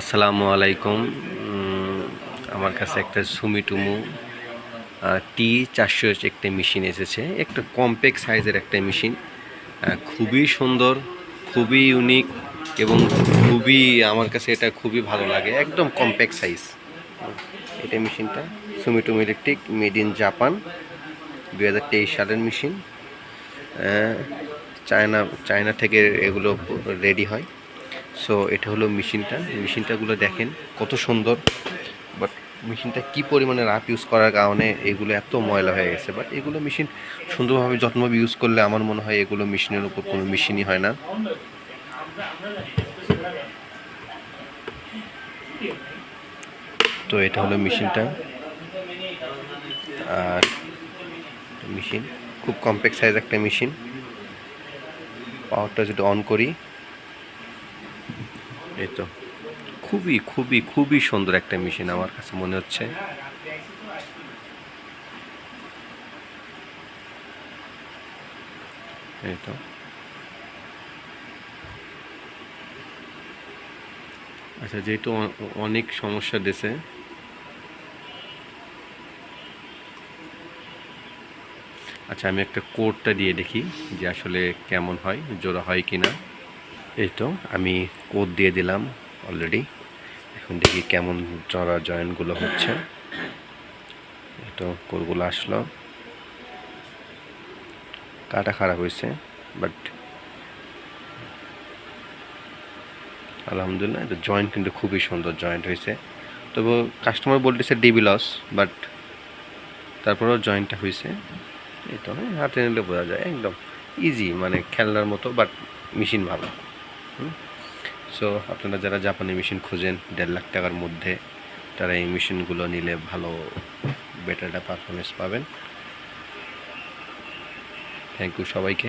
আসসালামু আলাইকুম। আমার কাছে একটা সুমিটুমু টি চারশো একটা মেশিন এসেছে। একটা কম্প্যাক্ট সাইজের একটা মেশিন। খুবই সুন্দর, খুবই ইউনিক এবং খুবই, আমার কাছে এটা খুবই ভালো লাগে। একদম কম্প্যাক্ট সাইজ এটা মেশিনটা Sumitomo electric made in Japan দু হাজার তেইশ সালের মেশিন। চায়না চায়না থেকে এগুলো রেডি হয়। সো এটা হলো মেশিনটা। মেশিনটাগুলো দেখেন কত সুন্দর। বাট মেশিনটা কি পরিমাণে রাফ ইউজ করার কারণে এগুলো এত ময়লা হয়ে গেছে। বাট এগুলো মেশিন সুন্দরভাবে যত্নভাবে ইউজ করলে আমার মনে হয় এগুলো মেশিনের উপর কোনো মেশিনই হয় না। তো এটা হলো মেশিনটা আর মেশিন খুব কম্প্যাক্ট সাইজ একটা মেশিন পাওয়ারটা যদি অন করি এই তো। খুবই খুবই খুবই সুন্দর একটা মেশিন আমার কাছে মনে হচ্ছে। এই তো। আচ্ছা যেহেতু অনেক সমস্যা দিছে। আচ্ছা আমি একটা কোডটা দিয়ে দেখি যে আসলে কেমন হয়, জোড়া হয় কি না এই তো, আমি কোড দিয়ে দিলাম অলরেডি এখন দেখি কেমন জড়া জয়েন্টগুলো হচ্ছে। তো কোডগুলো আসলো। কাটা খারাপ হয়েছে বাট আলহামদুলিল্লাহ এটা জয়েন্ট কিন্তু খুবই সুন্দর জয়েন্ট হয়েছে। তবু কাস্টমার বলতেছে ডিবি লস বাট তারপরেও জয়েন্টটা হয়েছে। এই তো হাতে নিলে বোঝা যায়, একদম ইজি মানে খেলনার মতো বাট মেশিন ভালো। সো আপনারা যারা জাপানি মেশিন খুঁজেন, দেড় লাখ টাকার মধ্যে, তারা এই মেশিনগুলো নিলে ভালো বেটার একটা পারফরমেন্স পাবেন। থ্যাংক ইউ সবাইকে।